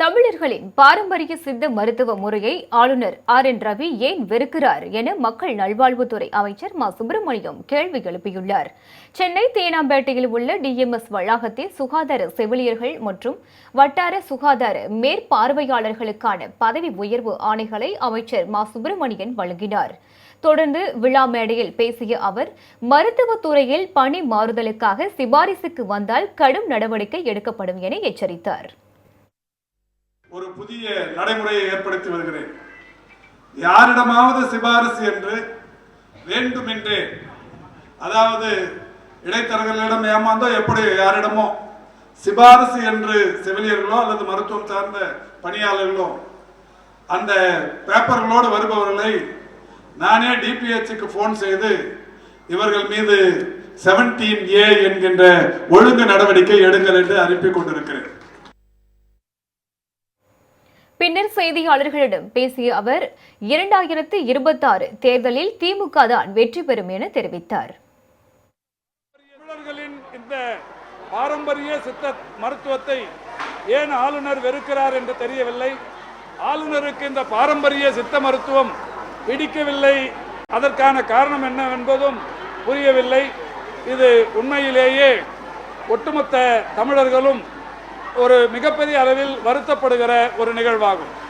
தமிழர்களின் பாரம்பரிய சித்த மருத்துவ முறையை ஆளுநர் ஆர் என் ரவி ஏன் வெறுக்கிறார் என மக்கள் நல்வாழ்வுத்துறை அமைச்சர் மா. சுப்பிரமணியம் கேள்வி எழுப்பியுள்ளார். சென்னை தேனாம்பேட்டையில் உள்ள டிஎம்எஸ் வளாகத்தில் சுகாதார செவிலியர்கள் மற்றும் வட்டார சுகாதார மேற்பார்வையாளர்களுக்கான பதவி உயர்வு ஆணைகளை அமைச்சர் மா. சுப்பிரமணியன் வழங்கினார். தொடர்ந்து விழா மேடையில் பேசிய அவர் மருத்துவத்துறையில் பணி மாறுதலுக்காக சிபாரிசுக்கு வந்தால் கடும் நடவடிக்கை எடுக்கப்படும் என எச்சரித்தார். ஒரு புதிய நடைமுறையை ஏற்படுத்தி வருகிறேன். யாரிடமாவது சிபாரிசு என்று வேண்டுமென்றே அதாவது இடைத்தரகர்களிடம் ஏமாந்தோ எப்படி யாரிடமோ சிபாரிசு என்று செவிலியர்களோ அல்லது மருத்துவம் சார்ந்த பணியாளர்களோ அந்த பேப்பர்களோடு வருபவர்களை நானே டிபிஹெச்சுக்கு ஃபோன் செய்து இவர்கள் மீது செவன்டீன் ஏ என்கின்ற ஒழுங்கு நடவடிக்கை எடுங்கள் என்று அனுப்பி கொண்டிருக்கிறேன். பின்னர் செய்தியாளர்களிடம் பேசிய அவர் இரண்டாயிரத்து இருபத்தாறு தேர்தலில் திமுக தான் வெற்றி பெறும் என தெரிவித்தார். இந்த பாரம்பரிய சித்த மருத்துவத்தை ஏன் ஆளுநர் வெறுக்கிறார் என்று தெரியவில்லை? ஆளுநருக்கு இந்த பாரம்பரிய சித்த மருத்துவம் பிடிக்கவில்லை. அதற்கான காரணம் என்னவென்பதும் புரியவில்லை. இது உண்மையிலேயே ஒட்டுமொத்த தமிழர்களும் ஒரு மிகப்பெரிய அளவில் வருத்தப்படுகிற ஒரு நிகழ்வாகும்.